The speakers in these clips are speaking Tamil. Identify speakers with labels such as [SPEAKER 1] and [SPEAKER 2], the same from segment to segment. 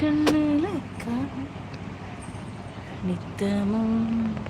[SPEAKER 1] கண்ணுல நித்தமும்.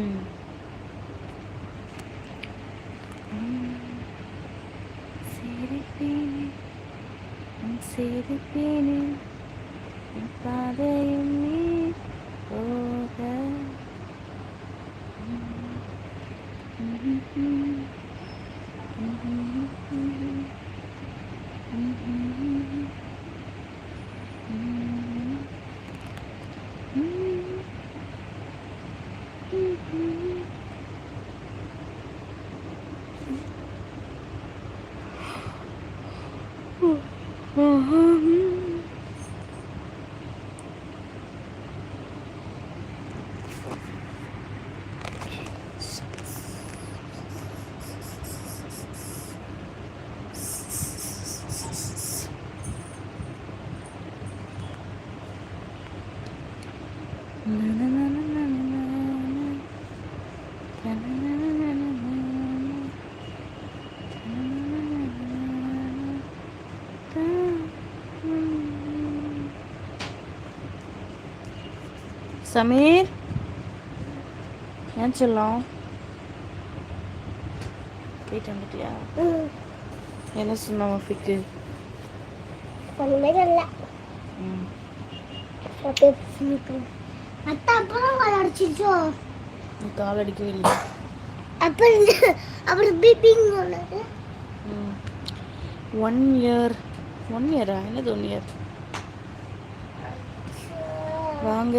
[SPEAKER 1] சமீர் ஏன் சொல்லும் போயிட்டு வந்துட்டியா என்ன சொன்ன மஃபிக்கு
[SPEAKER 2] ஒண்ணுமே இல்ல
[SPEAKER 1] ம்
[SPEAKER 2] அத்தா அப்புறம் விளையாடிச்சோ
[SPEAKER 1] நீ கால் அடிக்கவே இல்லை
[SPEAKER 2] அப்புறம் அப்புறம் பிபிங் ஒன்று
[SPEAKER 1] ம் ஒன் இயர் ஒன் இயரா என்னது ஒன் இயர் வாங்க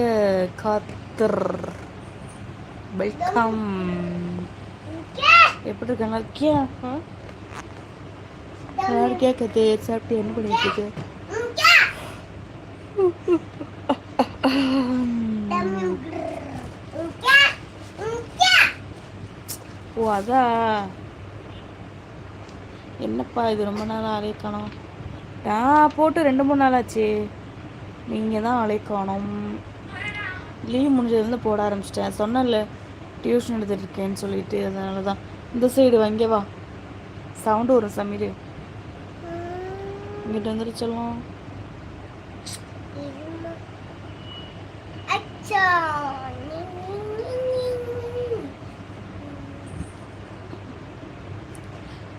[SPEAKER 1] காத்தர். வெல்கம் எப்படி இருக்காங்க? இருக்கியா ஆ? கேட்கறது சாப்பிட்டு என்ன பண்ணிட்டு இருக்கு ஓ அதா? என்னப்பா இது? ரொம்ப நாள் ஆளே நான் போட்டு ரெண்டு மூணு நாள் ஆச்சு. நீங்கள் தான் ஆளே காணோம் லீவ் முடிஞ்சதுலேருந்து போட ஆரம்பிச்சிட்டேன். சொன்னேன்ல டியூஷன் எடுத்துட்டு இருக்கேன்னு சொல்லிட்டு அதனால தான் இந்த சைடு வாங்க வா. சவுண்டு வரும் சமீர். இங்கிட்ட
[SPEAKER 2] அச்சா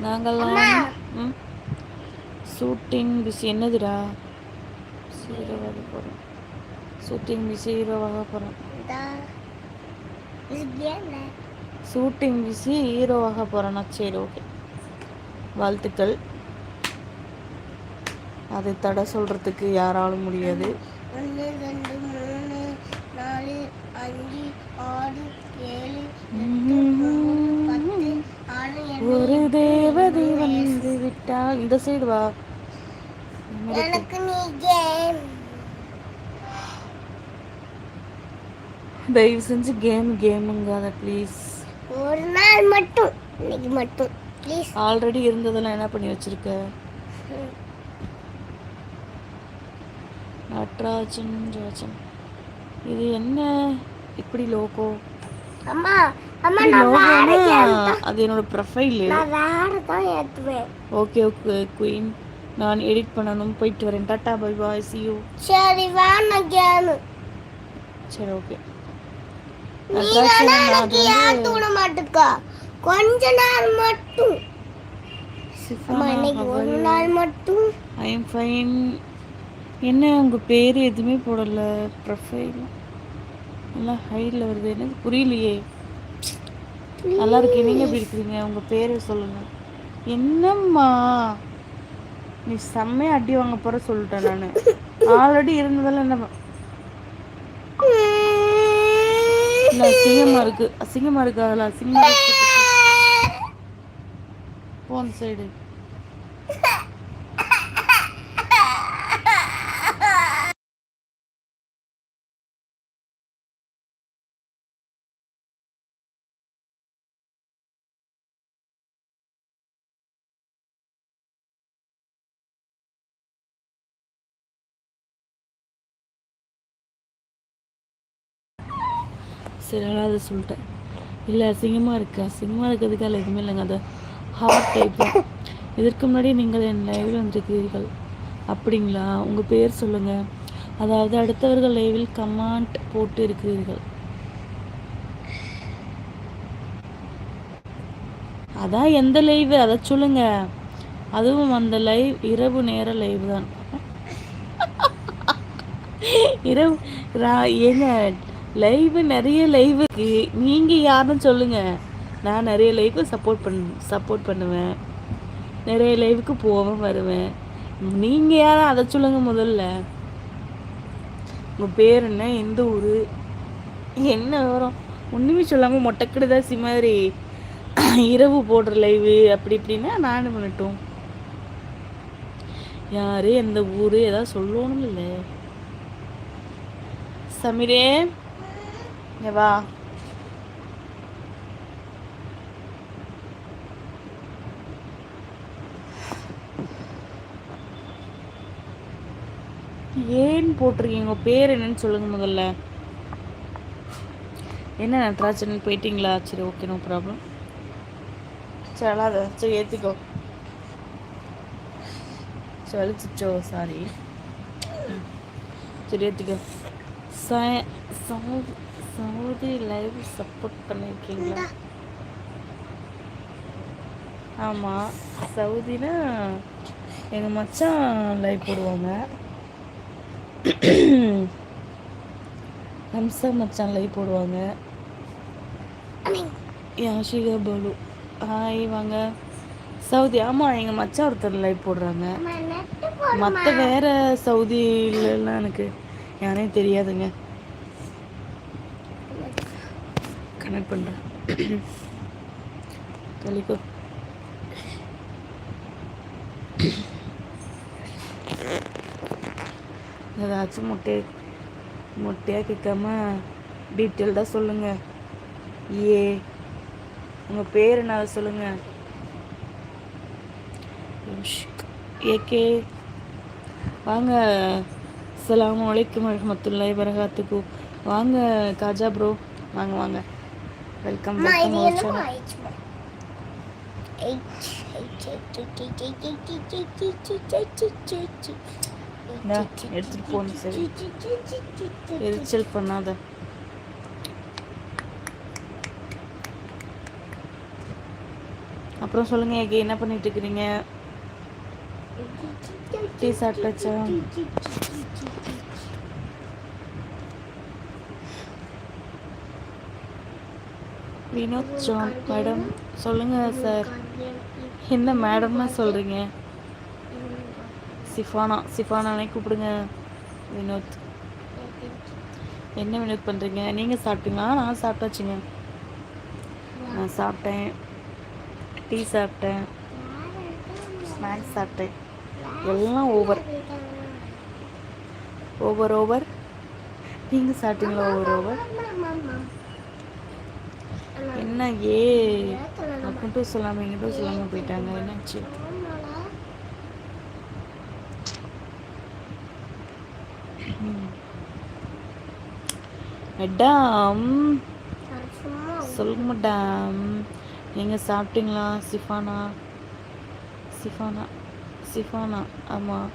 [SPEAKER 1] நாங்கள்லாம் ஷூட்டிங் பிஸி என்னதுடா? ஹீரோவாக போகிறோம் ஷூட்டிங் பிஸி ஹீரோவாக ஷூட்டிங் பிஸி ஹீரோவாக போகிறேன்னா சரி ஓகே வாழ்த்துக்கள் அதை தடை சொல்கிறதுக்கு யாராலும் முடியாது
[SPEAKER 2] ஒன்று ரெண்டு மூணு நாலு அஞ்சு ஆறு ஏழு
[SPEAKER 1] ஒரு தேவதை வந்து விட்டால் இந்த சைடு வா
[SPEAKER 2] எனக்கு நீ கேம்.
[SPEAKER 1] தயவு செஞ்சு கேம் கேமுங்காத ப்ளீஸ்
[SPEAKER 2] ஒரு நாள் மட்டும் இன்னைக்கு மட்டும் ப்ளீஸ்
[SPEAKER 1] ஆல்ரெடி இருந்ததெல்லாம் என்ன பண்ணி வச்சிருக்க நட்ராஜன் ராஜன் இது என்ன? இப்படி லோகோ
[SPEAKER 2] அம்மா அம்மா நான் வேற
[SPEAKER 1] அது என்னோட ப்ரொஃபைலு
[SPEAKER 2] நான் வேற தான் ஏத்துவேன்.
[SPEAKER 1] ஓகே ஓகே குயின் நான் எடிட் பண்ணணும் போயிட்டு வரேன். Tata bye bye see you
[SPEAKER 2] சரி வேணாம் கேளு
[SPEAKER 1] சரி ஓகே
[SPEAKER 2] நீ வேணா எனக்கு விட மாட்டுக்கா கொஞ்ச நாள் மட்டும். இன்னைக்கு ஒரு நாள் மட்டும்.
[SPEAKER 1] ஐ எம் ஃபைன் என்ன உங்கள் பேர் எதுவுமே போடலை. ப்ரொஃபைல் எல்லாம் ஹைடில் வருது. எனக்கு புரியலையே. நல்லா இருக்கேன் நீங்கள் எப்படி இருக்கிறீங்க? உங்கள் பேரை சொல்லுங்கள் என்னம்மா? நீ செம்மையாக அடி வாங்க போகிற சொல்லிட்டேன் நான். ஆல்ரெடி இருந்ததெல்லாம் என்ன இல்லை அசிங்கமாக இருக்குது அசிங்கமாக இருக்கு அதில் அசிங்கமாக இருக்கு. போன் சைடு சரி அதை சொல்லிட்டேன். இல்லை அசிங்கமாக இருக்கா. அசிங்கமாக இருக்கிறதுக்காக எதுவுமே இல்லைங்க. அது ஹார்ட் டைப் இதற்கு முன்னாடி நீங்கள் என் லைவில் வந்திருக்கிறீர்கள். அப்படிங்களா? உங்கள் பேர் சொல்லுங்கள் அதாவது அடுத்தவர்கள் லைவில் கமாண்ட் போட்டு இருக்கிறீர்கள். அதான் எந்த லைவ் அதை சொல்லுங்க. அதுவும் அந்த லைவ் இரவு நேர லைவ் தான். இரவு ஏங்க லைவ் நிறைய லைவ் இருக்கு. யாருன்னு சொல்லுங்கள் நான் நிறைய லைவுக்கு சப்போர்ட் பண்ண சப்போர்ட் பண்ணுவேன். நிறைய லைவுக்கு போவேன் வருவேன். நீங்கள் யாரும் அதை சொல்லுங்கள் முதல்ல. உங்கள் பேர் என்ன? எந்த ஊர்? என்ன விவரம்? ஒன்றுமே சொல்லாமல் மொட்டைக்கடுதாசி மாதிரி இரவு போடுற லைவு அப்படி இப்படின்னா நானும் பண்ணட்டும். யாரு? எந்த ஊர்? ஏதாவது சொல்லணும் இல்லை சமீரே. இங்க வா ஏன் போட்டிருக்கீங்க? உங்க பேர் என்னன்னு சொல்லுங்க முதல்ல. என்ன நட்ராஜன் போயிட்டீங்களா? சரி ஓகே நோ ப்ராப்ளம் சரி சரி ஏற்றிக்கோ சரி சாரி சரி ஏற்றிக்கோ ச- சவுதி சவுதி லைவ் சப்போர்ட் பண்ணியிருக்கீங்களா ஆமாம் சவுதினா எங்கள் மச்சான் லைவ் போடுவாங்க. ஹம்சா மச்சான் லைவ் போடுவாங்க யாஷிகா பாலு. ஹாய் வாங்க. சவுதி ஆமாம் எங்கள் மச்சான் ஒருத்தர் லைவ் போடுறாங்க. மற்ற வேற சவுதியிலலாம் எனக்கு யானே தெரியாதுங்க. கனெக்ட் பண்ணுறேன் தொலைக்கோ ஏதாச்சும் முட்டை முட்டையாக கேட்காம டீட்டெயில்டாக சொல்லுங்கள் ஏ உங்கள் பேர் என்ன சொல்லுங்கள் ஏகே வாங்க. அஸ்ஸலாமு வலைக்கம் வரஹ்மத்துல்லாஹி வரகாத்துக்கு வாங்க காஜா ப்ரோ வாங்க வாங்க.
[SPEAKER 2] വെൽക്കം വെൽക്കം അവർ
[SPEAKER 1] ചാനൽ எடுத்துட்டு போகணும் சரி எரிச்சல் பண்ணாத அப்புறம் சொல்லுங்க எங்கே என்ன பண்ணிட்டு இருக்கிறீங்க டீ சாப்பிட்டாச்சா வினோத் ஜான் மேடம். சொல்லுங்கள் சார். என்ன மேடம்னா சொல்கிறீங்க சிஃபானா சிஃபானானே கூப்பிடுங்க வினோத். என்ன வினோத் பண்ணுறீங்க நீங்கள் சாப்பிட்டீங்களா? நான் சாப்பிட்டாச்சுங்க. நான் சாப்பிட்டேன். டீ சாப்பிட்டேன். ஸ்நாக்ஸ் சாப்பிட்டேன். எல்லாம் ஓவர். Over over. நீங்கள் சாப்பிட்டீங்களா? Over over. என்ன ஏ மட்டும் சொல்லாமல் எங்கிட்டும் சொல்லாமல் போயிட்டாங்க. என்னாச்சு? மேடம் சொல்லுங்க மேடம். நீங்கள் சாப்பிட்டீங்களா? சிஃபானா? சிஃபானா? சிஃபானா? ஆமாம்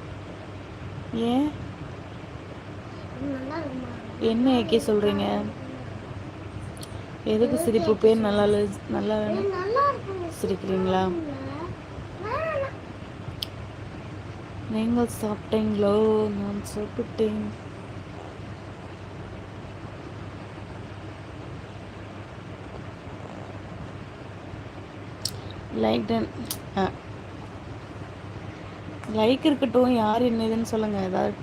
[SPEAKER 1] ஏன்? என்ன ஏக்கே சொல்கிறீங்க எதுக்கு சிரிப்பு? பேர் நல்லா நல்லா சிரிக்கிறீங்களா? நீங்கள் சாப்பிட்டீங்களோ? நான் சாப்பிட்டேன். லைக் டன் லைக் இருக்கட்டும் யார் என்னதுன்னு சொல்லுங்க. ஏதாவது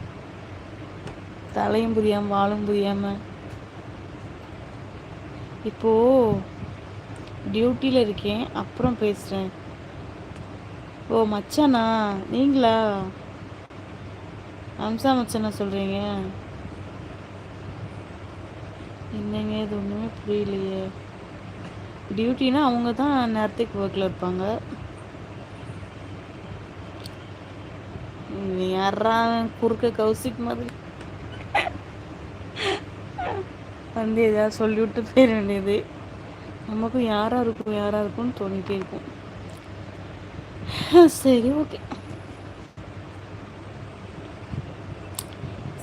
[SPEAKER 1] தலையும் புரியாமல் வாழும் புரியாம. இப்போ டியூட்டியில் இருக்கேன் அப்புறம் பேசுகிறேன் ஓ மச்சானா? நீங்களா? அம்சா மச்சானா சொல்கிறீங்க என்னங்க இது ஒன்றுமே புரியலையே. டியூட்டினா அவங்க தான் நேரத்துக்கு ஒர்க்கில் இருப்பாங்க. யாரா குறுக்க கௌசிக் மாதிரி? வந்து எதாவது சொல்லிவிட்டு போயிட வேண்டியது. நமக்கும் யாராக இருக்கும் யாராக இருக்கும்னு தோணிட்டே இருக்கும். சரி ஓகே.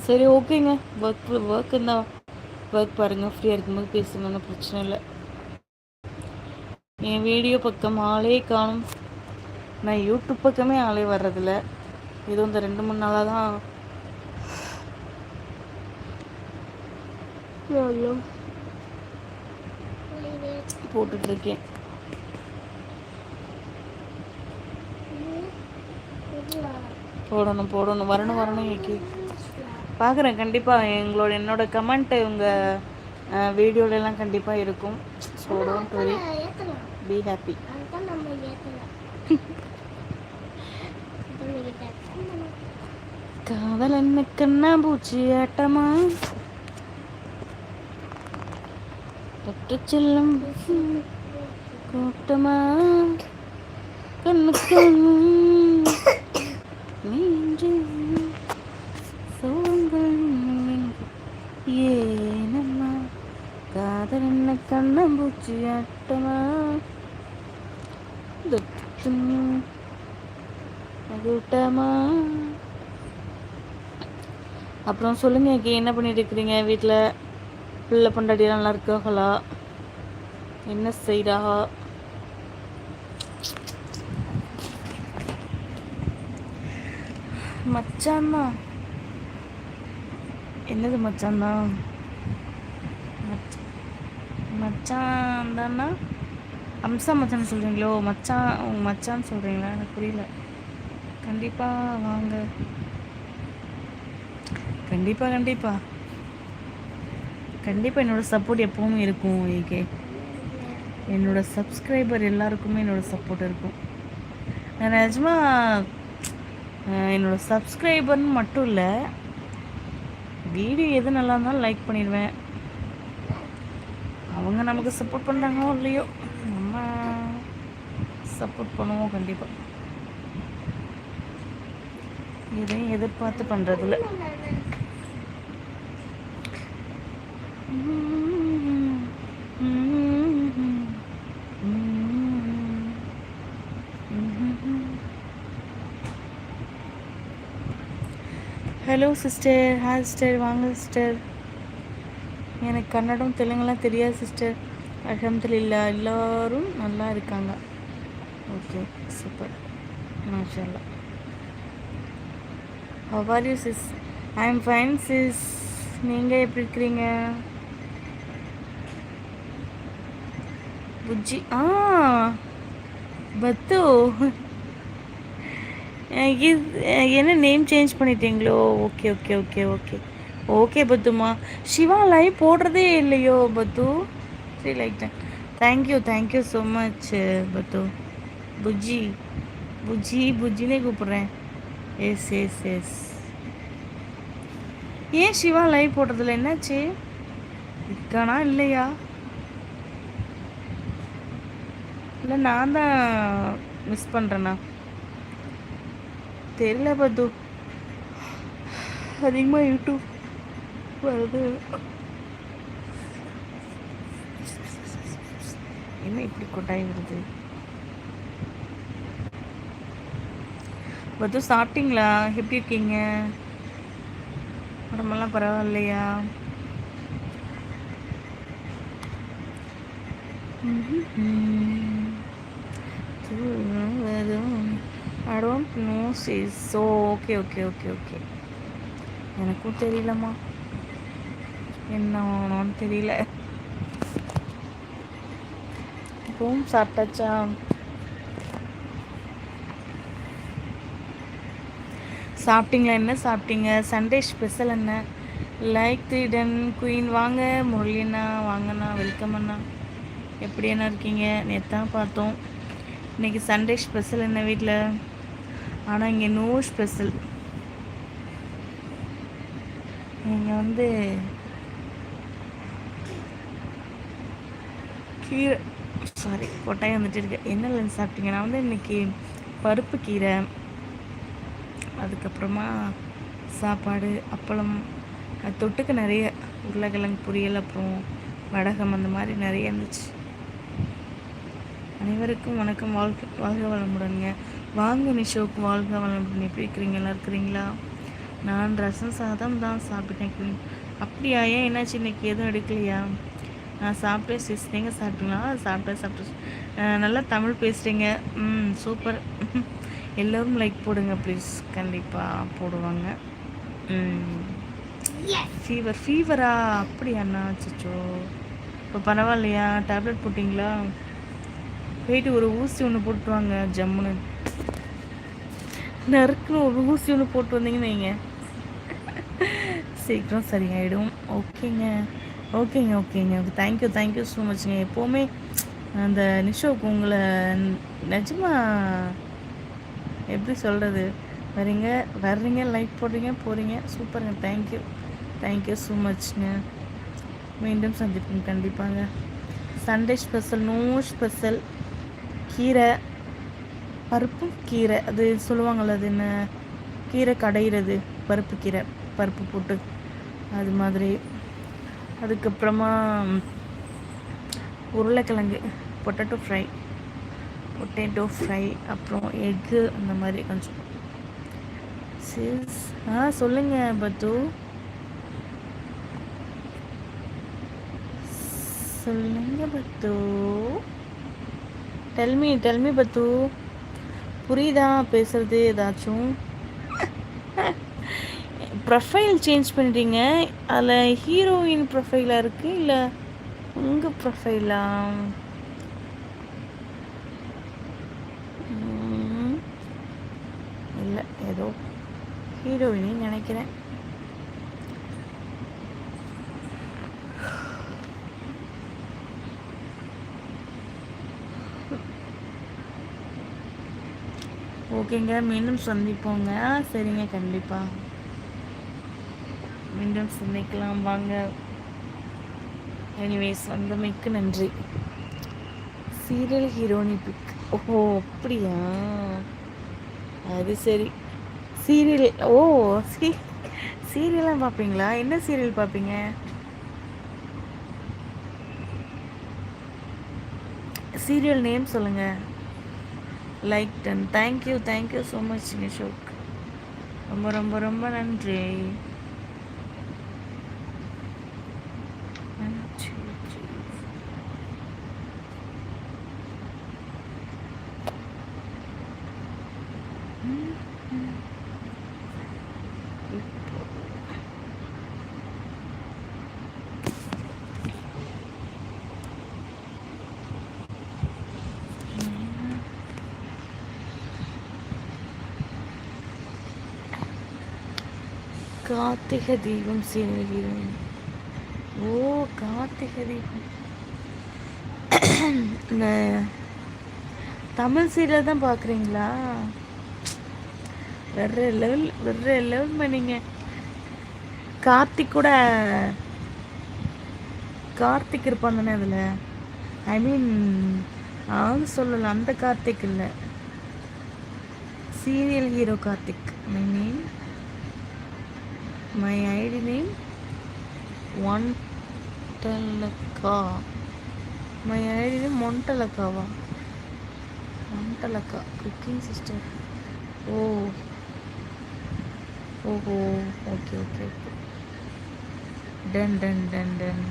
[SPEAKER 1] சரி ஓகேங்க. ஒர்க் ஒர்க் இருந்தால் ஒர்க் பாருங்கள் ஃப்ரீயாக இருக்கும்போது பேசுங்க ஒன்றும் பிரச்சனை இல்லை. என் வீடியோ பக்கம் ஆளே காணும். நான் யூடியூப் பக்கமே ஆளே வர்றதில்ல. ஏதோ இந்த ரெண்டு மூணு நாளாக தான் போட்டுட்ருக்கேன். போடணும் போடணும். வரணும் வரணும் ஏகே பார்க்குறேன் கண்டிப்பாக எங்களோட என்னோட கமெண்ட் உங்கள் வீடியோலலாம் கண்டிப்பாக இருக்கும். So don't
[SPEAKER 2] worry be happy
[SPEAKER 1] காதல் என்ன கண்ணா பூச்சி ஆட்டமா? தொட்டு செல்லும். கூட்டமா? கண்ணு கண்ணு சோங்கள் ஏனம்மா காதல் என்ன கண்ணம்பூச்சி ஆட்டமா? கூட்டமா அப்புறம் சொல்லுங்க என்ன பண்ணிட்டு இருக்கிறீங்க வீட்டில் பிள்ளை பொண்டாட்டியெல்லாம் நல்லா இருக்காங்களா என்ன செய்கிறா மச்சான்னா? என்னது மச்சான் தான் மச்சான் தானா அம்சா மச்சான் சொல்கிறீங்களோ மச்சான் உங்கள் மச்சான் சொல்கிறீங்களா எனக்கு புரியல. கண்டிப்பாக வாங்க. கண்டிப்பாக கண்டிப்பாக கண்டிப்பாக என்னோடய சப்போர்ட் எப்பவும் இருக்கும் ஏகே என்னோடய சப்ஸ்கிரைபர் எல்லாருக்குமே என்னோட சப்போர்ட் இருக்கும். நான் நிஜமாக என்னோடய சப்ஸ்கிரைபர்னு மட்டும் இல்லை வீடியோ எது நல்லா இருந்தாலும் லைக் பண்ணிடுவேன். அவங்க நமக்கு சப்போர்ட் பண்ணுறாங்களோ இல்லையோ நம்ம சப்போர்ட் பண்ணுவோம் கண்டிப்பாக எதையும் எதிர்பார்த்து பண்ணுறதில்ல ஹலோ சிஸ்டர் ஹாய் சிஸ்டர் வாங்க சிஸ்டர் எனக்கு கன்னடம் தெலுங்குலாம் தெரியாது சிஸ்டர் அஹமதுல இல்லா எல்லோரும் நல்லா இருக்காங்க. Okay super மாஷல்லா how are you sis I am fine sis நீங்கள் எப்படி இருக்கிறீங்க? புஜ்ஜி. ஆ பத்து. எனக்கு இது என்ன name change பண்ணிட்டீங்களோ? Okay okay okay okay okay பத்துமா. சிவா லைவ் போடுறதே இல்லையோ பத்து? சரி லைக் தான் thank you thank you so much Pathu. Bujji Bujji புஜ்ஜினே கூப்பிட்றேன். எஸ் எஸ் எஸ் ஏன் சிவா லைவ் போடுறதில்ல என்னாச்சு? இருக்கானா இல்லையா? இல்லை நான் தான் மிஸ் பண்ணுறேண்ணா தெரியல பத்து. அதிகமாக யூடியூப் வருது. என்ன இப்படி கொண்டாய் வருது? பத்து சாப்பிட்டீங்களா? எப்படி இருக்கீங்க? உடம்பெல்லாம் பரவாயில்லையா? I don't know sis oh okay okay okay okay எனக்கும் தெரியலம்மா என்ன ஆனோன்னு தெரியல. ரூம் சாப்பிட்டாச்சா? சாப்பிட்டீங்களா? என்ன சாப்பிட்டீங்க. சண்டே ஸ்பெஷல் என்ன? லைக் த்ரீடன் குயின் வாங்க முரளிண்ணா வாங்கண்ணா வெல்கம் அண்ணா. எப்படி என்ன இருக்கீங்க? நேற்று தான் பார்த்தோம். இன்றைக்கி சண்டே ஸ்பெஷல் என்ன வீட்டில் ஆனால் இங்கே நோ ஸ்பெஷல் நீங்கள் வந்து கீரை சாரி கொட்டாயம் வந்துட்டு இருக்கு. என்ன லஞ்ச் சாப்பிட்டீங்க? நான் வந்து இன்னைக்கு பருப்பு கீரை அதுக்கப்புறமா சாப்பாடு அப்பளம் தொட்டுக்கு நிறைய உருளைக்கிழங்கு பொரியல் அப்புறம் வடகம் அந்த மாதிரி நிறைய இருந்துச்சு. அனைவருக்கும் வணக்கம். வாழ்க வாழ்க வளமுடனுங்க. வாங்க நிஷோக்கு வாழ்க வளமுடன். எப்படி இருக்கிறீங்க? எல்லாம் இருக்கிறீங்களா? நான் ரசம் சாதம் தான் சாப்பிட்டேன் அப்படியா? ஏன் என்னாச்சு? இன்னைக்கு எதுவும் எடுக்கலையா? நான் சாப்பிட்டேன் சிஸ் நீங்கள் சாப்பிட்டீங்களா? சாப்பிட்டேன் சாப்பிட்டேன். நல்லா தமிழ் பேசுகிறீங்க ம் சூப்பர். எல்லோரும் லைக் போடுங்க ப்ளீஸ் கண்டிப்பாக போடுவாங்க. ஃபீவர் ஃபீவரா அப்படியாண்ணா சச்சோ அச்சோ இப்போ பரவாயில்லையா? டேப்லெட் போட்டிங்களா? போயிட்டு ஒரு ஊசி ஒன்று போட்டு வாங்க ஜம்முன்னு. நறுக்குன்னு ஒரு ஊசி ஒன்று போட்டு வந்தீங்கன்னு வைங்க. சீக்கிரம் சரியாயிடும். ஓகேங்க. ஓகேங்க ஓகேங்க. Okay thank you thank you so மச்ங்க எப்போவுமே அந்த நிஷோக்கு உங்களை நிஜமா எப்படி சொல்கிறது வரீங்க வர்றீங்க லைக் போடுறீங்க போகிறீங்க சூப்பருங்க தேங்க்யூ தேங்க்யூ ஸோ மச்ங்க மீண்டும் சந்திப்போம். கண்டிப்பாங்க. சண்டே ஸ்பெஷல் நோ ஸ்பெஷல் கீரை பருப்பு கீரை. அது சொல்லுவாங்கள்ல அது என்ன? கீரை கடையிறது பருப்பு கீரை பருப்பு போட்டு. அது மாதிரி. அதுக்கப்புறமா உருளைக்கிழங்கு பொட்டேட்டோ ஃப்ரை பொட்டேட்டோ ஃப்ரை அப்புறம் எக்கு அந்த மாதிரி கொஞ்சம். சிஸ் ஆ சொல்லுங்கள் பத்து. சொல்லுங்கள் பத்து. டெல்மி டெல்மி பத்து புரியுதா? பேசுறது ஏதாச்சும்? ப்ரொஃபைல் சேஞ்ச் பண்ணிட்டீங்க அதில் ஹீரோயின் ப்ரொஃபைலாக இருக்குது இல்லை உங்கள் ப்ரொஃபைலா இல்லை ஏதோ ஹீரோயினு நினைக்கிறேன். ஓகேங்க. மீண்டும் சந்திப்போங்க. சரிங்க. கண்டிப்பாக மீண்டும் சந்திக்கலாம். வாங்க. எனிவேஸ் வந்தமைக்கு நன்றி. சீரியல் ஹீரோனி பிக் ஓஹோ அப்படியா? அது சரி. சீரியல் ஓ சீ சீரியல்லாம் பார்ப்பீங்களா என்ன சீரியல் பார்ப்பீங்க சீரியல் நேம் சொல்லுங்கள் like done thank you thank you so much Nishok ரொம்ப ரொம்ப ரொம்ப நன்றி நன்றி. கார்த்திக தீபம் சீரியல் ஓ கார்த்திகை தீபம் இந்த தமிழ் சீரியல் தான் பார்க்குறீங்களா வெற லெவல் வெற லெவல் பண்ணீங்க கார்த்திக் கூட கார்த்திக் இருப்பான் தானே அதில் ஐ மீன் அவங்க சொல்லலை அந்த கார்த்திக் இல்லை serial hero Karthik I mean my ID name one டெல்லக்கா my ID மொண்டலக்காவா மொண்டலக்கா cooking sister oh. Oho okay okay okay done done done
[SPEAKER 2] done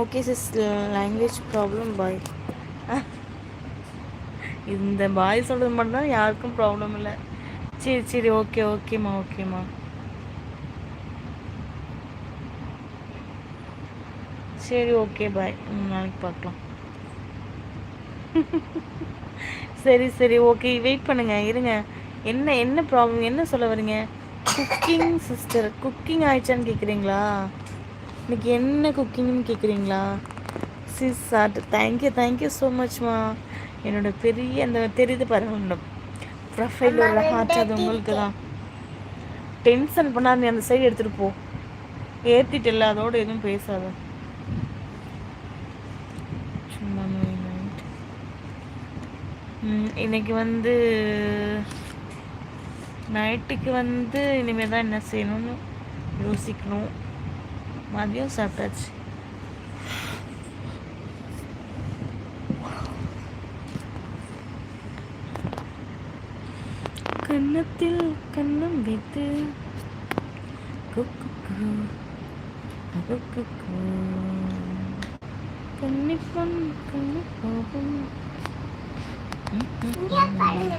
[SPEAKER 1] okay sis language problem பாய் இந்த பாய் சொல்கிறது மட்டும்தான் யாருக்கும் ப்ராப்ளம் இல்லை. சரி சரி ஓகே ஓகேம்மா ஓகேம்மா சரி ஓகே பாய் நாளைக்கு பார்க்கலாம். சரி சரி ஓகே வெயிட் பண்ணுங்க இருங்க. என்ன என்ன ப்ராப்ளம் என்ன சொல்ல வரீங்க குக்கிங் சிஸ்டர் குக்கிங் ஆயிடுச்சான்னு கேட்குறீங்களா இன்னைக்கு என்ன குக்கிங்னு கேட்குறீங்களா sis chat thank you thank you so மச்மா என்னோட பெரிய அந்த தெரியுது பாருங்க ப்ரொஃபைல் உள்ள ஹார்ட் அது உங்களுக்கு தான் டென்ஷன் பண்ணாத நீ அந்த சைடு எடுத்துகிட்டு போ. ஏற்றிட்டு இல்லை அதோட எதுவும் பேசாத. சும்மா இன்னைக்கு வந்து நைட்டுக்கு வந்து இனிமேல் தான் என்ன செய்யணும்னு யோசிக்கணும். மதியம் சாப்பிட்டாச்சு கன்னத்தில் கன்னம் வைத்து குக்கு கு, குக்கு கு. கன்னிப்பொன் கண்ணி போகும்
[SPEAKER 2] Ini apa ini